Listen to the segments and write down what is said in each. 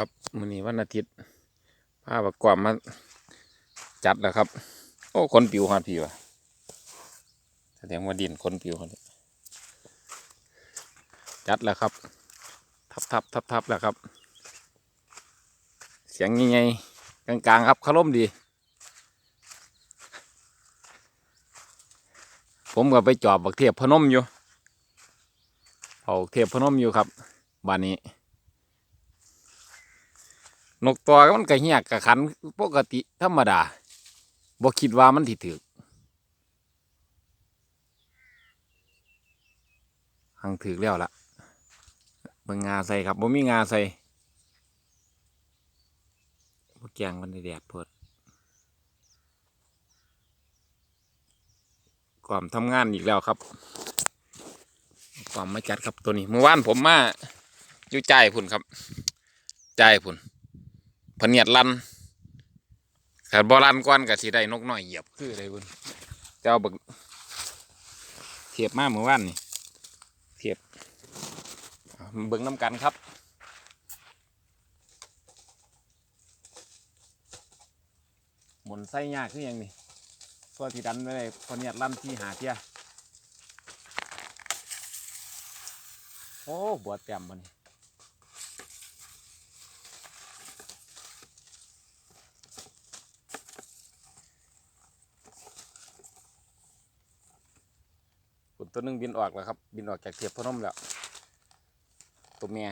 ครับมื้อนี้วันอาทิตย์พาประกอบมาจัดแล้วครับ โอ้คนปิวฮอดพี่วะแสดงว่าดินคนปิวคนนี้จัดแล้วครับ ทับทับทับทับแล้วครับ เสียงยังไงกลางๆครับคารมดี ผมก็ไปจอบบักเทียบพนมอยู่เผาเทียบพนมอยู่ครับบ้านนี้ นกตัวมันก็เหียกกะขันปกติธรรมดาบ่คิดว่ามันสิถึกหังถึกแล้วล่ะเบิ่งงาใส่ครับบ่มีงาใส่บ่แกงมันแดดโพดความทำงานอีกแล้วครับ ความมาจัดครับตัวนี้เมื่อวานผมมาอยู่ใจพุ่นครับ ใจพุ่น พเนียดลันขันบอลันก้อนกับสีได้นกน้อยเหยียบคืออะไรบุญเจ้าบึกเทียบมากเมื่อวานนี่เทียบเบิ่งน้ำกันครับหมุนไส้ยากคือหยังนี่ตัวที่ดันไม่ได้พเนียดลันที่หาเทียโอ้บวเต็มมันฝุ่น ตัวนึงบินออกแล้วครับ บินออกจากเทียบพนมแล้ว ตัวเมีย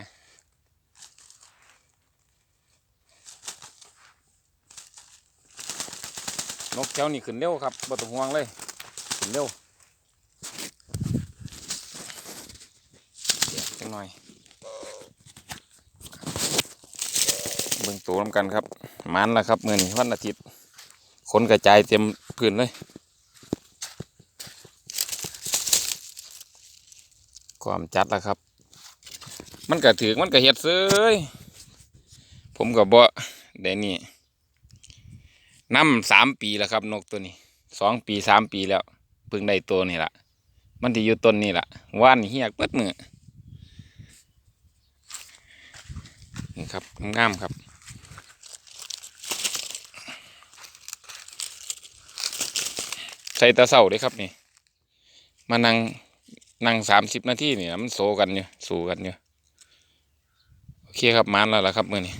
นกแถวนี้ขึ้นเร็วครับบ่ต้องห่วงเลย ขึ้นเร็วเดี๋ยวจังหน่อย เบิ่งตัวน้ำกันครับมันแล้วครับเมื่อนี้วันอาทิตย์คนกระจายเต็มพื้นเลย ความจัดแล้วครับ มันก็ถือมันก็เฮ็ดเซยผมก็บ่ได้นี่น้ำสามปีแล้วครับ นกตัวนี้สองปีสามปีแล้วเพิ่งได้ตัวนี่ละมันที่อยู่ต้นนี่ละว่านเฮียกเปิดมือนี่ครับงามครับใส่ตาเศร้าเด้ครับนี่ มานั่ง นั่งสามสิบนาทีนี่นะมันโซกันอยู่สู้กันอยู่โอเคครับมานแล้วล่ะครับมือนี้